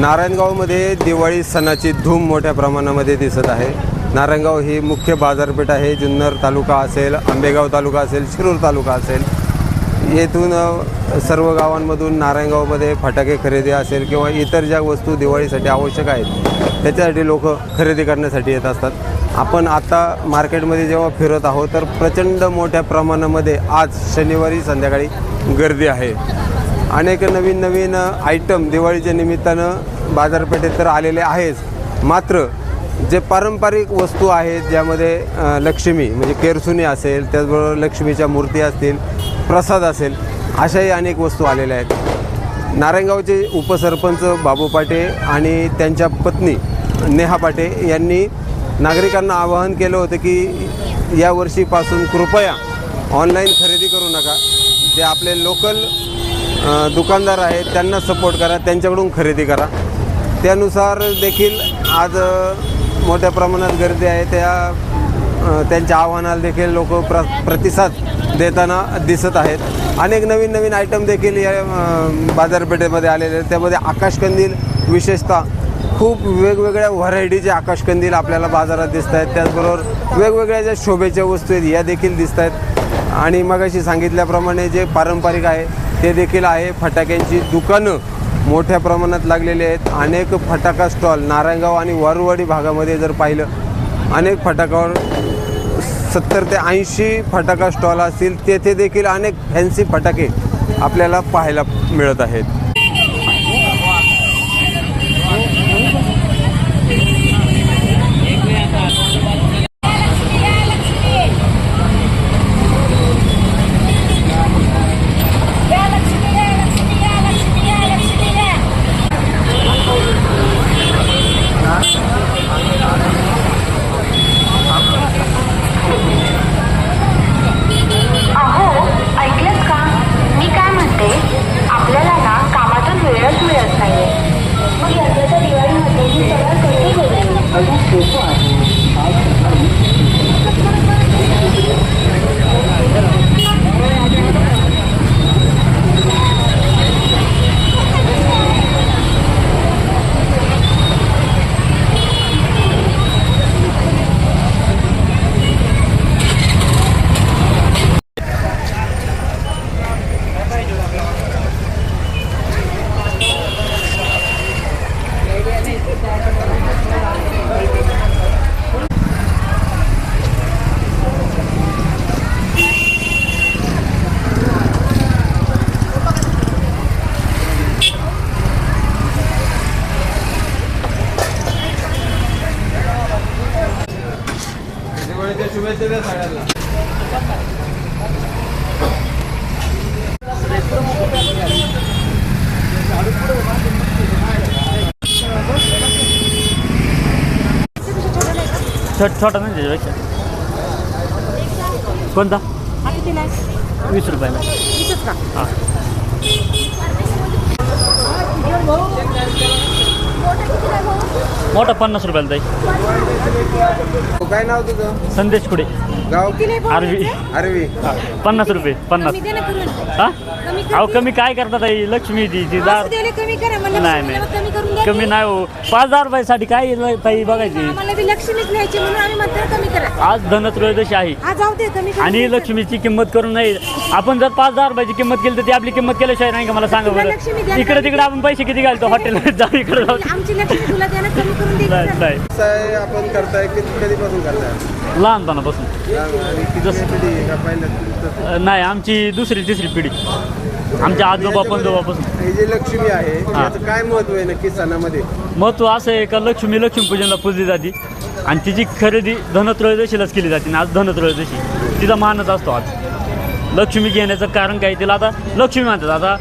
नारायणगावमध्ये दिवाळी सणाची धूम मोठ्या प्रमाणामध्ये दिसत आहे. नारायणगाव ही मुख्य बाजारपेठ आहे. जुन्नर तालुका असेल आंबेगाव तालुका असेल शिरूर तालुका असेल. येथून सर्व गावांमधून नारायणगावमध्ये फटाके खरेदी असेल किंवा इतर ज्या वस्तू दिवाळीसाठी आवश्यक आहेत त्याच्यासाठी लोक खरेदी करण्यासाठी येत असतात. आपण आता मार्केटमध्ये जेव्हा फिरत आहोत तर प्रचंड मोठ्या प्रमाणामध्ये आज शनिवारी संध्याकाळी गर्दी आहे. अनेक नवीन नवीन आयटम दिवाळीच्या निमित्तानं बाजारपेठेत तर आलेले आहेच. मात्र जे पारंपरिक वस्तू आहेत ज्यामध्ये लक्ष्मी म्हणजे केरसुनी असेल त्याचबरोबर लक्ष्मीच्या मूर्ती असतील प्रसाद असेल अशाही अनेक वस्तू आलेल्या आहेत. नारायणगावचे उपसरपंच बाबू पाटे आणि त्यांच्या पत्नी नेहा पाटे यांनी नागरिकांना आवाहन केलं होतं की या वर्षीपासून कृपया ऑनलाईन खरेदी करू नका. जे आपले लोकल दुकानदार आहेत त्यांना सपोर्ट करा त्यांच्याकडून खरेदी करा. त्यानुसार देखील आज मोठ्या प्रमाणात गर्दी आहे. त्या त्यांच्या आव्हानाला देखील लोक प्र प्रतिसाद देताना दिसत आहेत. अनेक नवीन नवीन आयटम देखील या बाजारपेठेमध्ये आलेले आहेत. त्यामध्ये आकाशकंदील विशेषतः खूप वेगवेगळ्या व्हरायटीचे आकाशकंदील आपल्याला बाजारात दिसत आहेत. त्याचबरोबर वेगवेगळ्या ज्या शोभेच्या वस्तू आहेत या देखील दिसत आहेत. आणि मगाशी सांगितल्याप्रमाणे जे पारंपरिक आहे ते देखील आहे फटाक्यांची दुकानं. मोठ्या प्रमाणात लागलेली आहेत. अनेक फटाका स्टॉल नारायणगाव आणि वारुवाडी भागामध्ये जर पाहिलं अनेक फटाकावर सत्तर ते ऐंशी फटाका स्टॉल असतील. तेथे देखील अनेक फॅन्सी फटाके आपल्याला पाहायला मिळत आहेत अहो ऐकलत का मी काय म्हणते आपल्याला ना कामातून वेळच मिळत नाहीये मग यंदाच्या दिवाळीमध्ये ही सगळं कसे करू दिवाळीच्या शुभेच्छा द्या सगळ्यांना. छोट छोटा नाही त्याच्यापेक्षा. कोणता? हा? वीस रुपयाला. वीसच का? हां. मोठा पन्नास रुपयाला ताई. काय नाव तुझं? संदेश कुडे. गाव? आरवी? आरवी. हा, पन्नास रुपये पन्नास. कमी दे ना करून. हा? कमी कर अहो. कमी काय करतात ताई? लक्ष्मी ती ती दार असू दे रे, कमी करा. मला नाही मला नाही. कमी करून द्या कमी की. नाही हो. पाच हजार रुपयासाठी काय ताई बघायची. आम्हाला बी लक्ष्मीच न्यायची म्हणून आम्ही म्हणतो कमी करा. आज धनत्रयोदशी आहे. हा जाऊ दे कमी करून आणि. लक्ष्मीची किंमत करून नाही. आपण जर पाच हजार रुपयाची किंमत केली तर ती आपली किंमत केल्याशिवाय नाही का? मला सांगा तुला लक्ष्मी बरं इकडे तिकडे आपण पैसे किती घालतो? हॉटेलमध्ये जाऊ इकडे जाऊ. आमची लक्ष्मी तुला द्या ना कमी करून नाही द्यायची ना. नाही. व्यवसाय आपण करताय किती कधीपासून करताय? लहानपणापासून. आणि किती पिढी आहे? का पहिलं तुमचं? अ, नाही आमची दुसरी तिसरी पिढी. आमच्या आजोबा पंजोबापासून. हे जे लक्ष्मी आहे हा. याचं काय महत्त्व आहे नक्की सणामध्ये? महत्त्व असं आहे का लक्ष्मी लक्ष्मीपूजनला पूजली जाते. आणि तिची खरेदी धनत्रयोदशीलाच केली जाते आणि आज धनत्रयोदशी. तिचा मानच असतो आज. लक्ष्मी घेण्याचं कारण काय तिला आता लक्ष्मी म्हणतात आता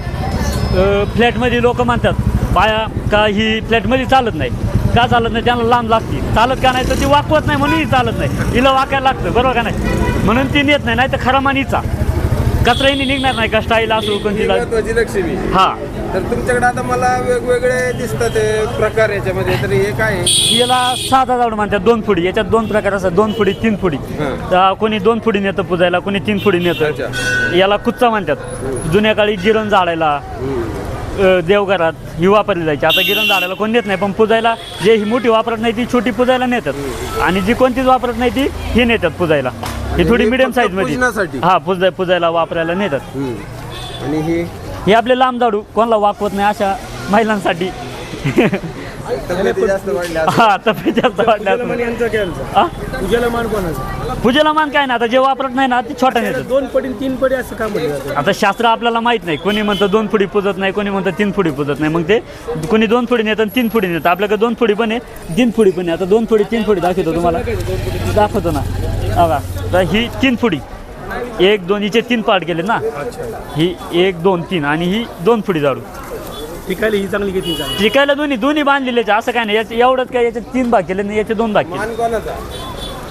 अ, फ्लॅटमध्ये लोक म्हणतात बाया का ही फ्लॅटमध्ये चालत नाही. का चालत नाही? त्यांना लांब लागते चालत का नाही तर ती वाकवत नाही म्हणून ही चालत नाही. हिला वाकायला लागतं बरोबर का नाही? म्हणून ती नेत नाही नाही तर खरा मानीचा. कचराही निघणार नाही का स्टाईल असो महत्वाची लक्ष्मी. हा. तर तुमच्याकडे आता मला वेगवेगळे दिसतात हे प्रकार याच्यामध्ये तर हे काय याला साधा जावड म्हणतात दोन फुडी. याच्यात दोन प्रकार असतात दोन फुडी तीन फुडी. तर कोणी दोन फुडी नेतं पुजायला कोणी तीन फुडी नेतं. याला कुच्चा म्हणतात. जुन्या काळी गिरण जाळायला देवघरात ही वापरली जायची. आता गिरण झाडाला कोण नेत नाही पण पूजायला जे ही मोठी वापरत नाही ती छोटी पूजायला नेतात. आणि जी कोणतीच वापरत नाही ती ही नेतात पूजायला. ही थोडी मिडियम साईजमध्ये? हा पूजा पूजायला वापरायला नेतात. आणि ही? हे आपले लांब झाडू कोणाला वापवत नाही अशा महिलांसाठी. हा तब्येत जास्त वाटल्या हा? पूजेला मान कोणाचं? पूजेला मान काय ना आता जे वापरत नाही ना ते छोटा नेतात दोन पडी तीन पडी असं का म्हटलं जातं. आता शास्त्र आपल्याला माहीत नाही कोणी म्हणतं दोन फुडी पुजत नाही कोणी म्हणतं तीन फुडी पुजत नाही. मग ते कोणी दोन फुडी नेतं आणि तीन फुडी नेतं. आपल्याकडे दोन फुडी पण आहे तीन फुडी पण आहे आता दोन फुडी तीन फुडी दाखवतो तुम्हाला. दाखवतो ना. बघा. तर ही तीन फुडी. एक दोन हिचे तीन पार्ट केले ना. ही एक दोन तीन आणि ही दोन फुडी जाडू पिकायला ही चांगली घेतली चांगली. शिकायला दोन्ही दोन्ही बांधलेले आहेत. असं काय नाही. याचे एवढंच काय याचे तीन भाग केले आणि याचे दोन भाग केले. मान कोणाचा?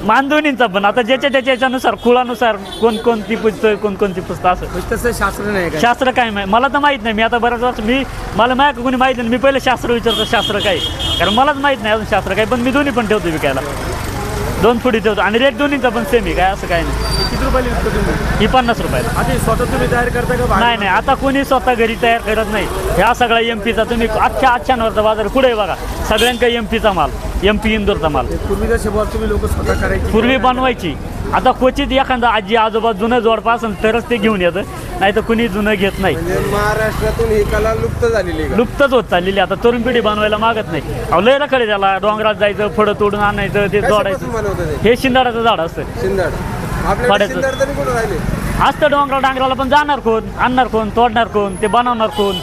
मान दोन्हींचा पण. आता ज्याच्या त्याच्या याच्यानुसार कुळानुसार कोण कोणती पुजतं कोण कोणती पुजतं असं. म्हणजे तसं शास्त्र नाही काय? शास्त्र काय माहिती? मला तर माहीत नाही. मी आता बऱ्याच वर्ष मी मला माझ्या कोणी माहीत नाही. मी पहिले शास्त्र विचारतो शास्त्र काय? कारण मलाच माहीत नाही अजून शास्त्र काय. पण मी दोन्ही पण ठेवतो विकायला. दोन फुटी ठेवतो. आणि रेट दोन्हीचा पण सेम आहे. काय असं काय नाही. किती रुपयाला विकतो तुम्ही? ही पन्नास रुपयाला. आता हे स्वतः तुम्ही तयार करता का नाही नाही आता कोणी स्वतः घरी तयार करत नाही. ह्या सगळ्या एम पीचा तुम्ही अख्ख्या अख्ख्यावरचा बाजार कुठे बघा. सगळ्यांकडे एम पीचा माल एम पी इंदोरचा माल. पूर्वीच्या शेवट तुम्ही लोक स्वतः करायची? पूर्वी बनवायची. आता क्वचित एखादा आजी आजोबा जुनं जोडपा असेल तरच ते घेऊन येतं. नाही तर कुणी जुनं घेत नाही. म्हणजे महाराष्ट्रातून ही कला लुप्त झालेली आहे का? लुप्तच होत चाललेली आता तरुण पिढी बनवायला मागत नाही. अहो लय रखडे त्याला. डोंगरात जायचं फळं तोडून आणायचं ते कशापासून जोडायचं. ते? हे शिंदाडाचं झाड असतं. शिंदाड. आपल्याकडे पाड्याचं. शिंदाड तरी कुठं राहिले? असतं डोंगरा डांगराला पण जाणार कोण आणणार कोण तोडणार कोण ते बनवणार कोण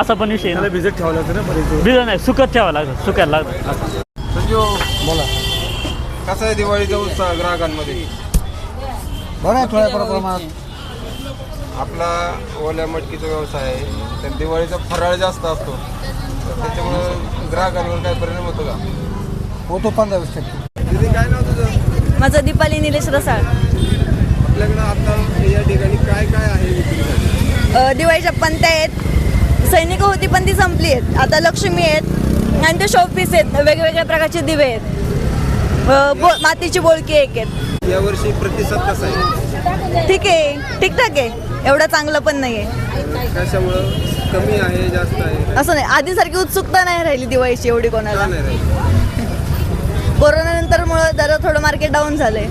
असा पण विषय त्याला भिजत ठेवावं लागतं ना बरेच नाही सुकत ठेवावं लागतं सुकायला लागतं. संजू बोला. कसा आहे दिवाळीचा उत्साह ग्राहकांमध्ये? बरं आहे थोड्या प्रमाणात. आपला ओल्या मटकीचा व्यवसाय आहे तर दिवाळीचा फराळ जास्त असतो. तर त्याच्यामुळं ग्राहकांवर काय परिणाम होतो का? होतो पंधरा वीस टक्के. तिथे काय नाव तुझं? माझं दीपाली निलेश रसाळ. आपल्याकडं आता या ठिकाणी काय काय आहे विक्रीसाठी? दिवाळीच्या पंत्या आहेत. सैनिक होती पण ती संपली आहेत. आता लक्ष्मी आहेत. आणि ते शोपीस आहेत. वेगवेगळ्या प्रकारचे दिवे आहेत. बो मातीची बोळकी एक आहेत. यावर्षी प्रतिसाद कसा आहे? ठीक आहे. ठीकठाक आहे. एवढं चांगलं पण नाही आहे कशामुळं? कमी आहे जास्त आहे? असं नाही. आधीसारखी उत्सुकता नाही राहिली दिवाळीची एवढी कोणाला. कोरोनानंतर मुळे जरा थोडं मार्केट डाऊन झालंय.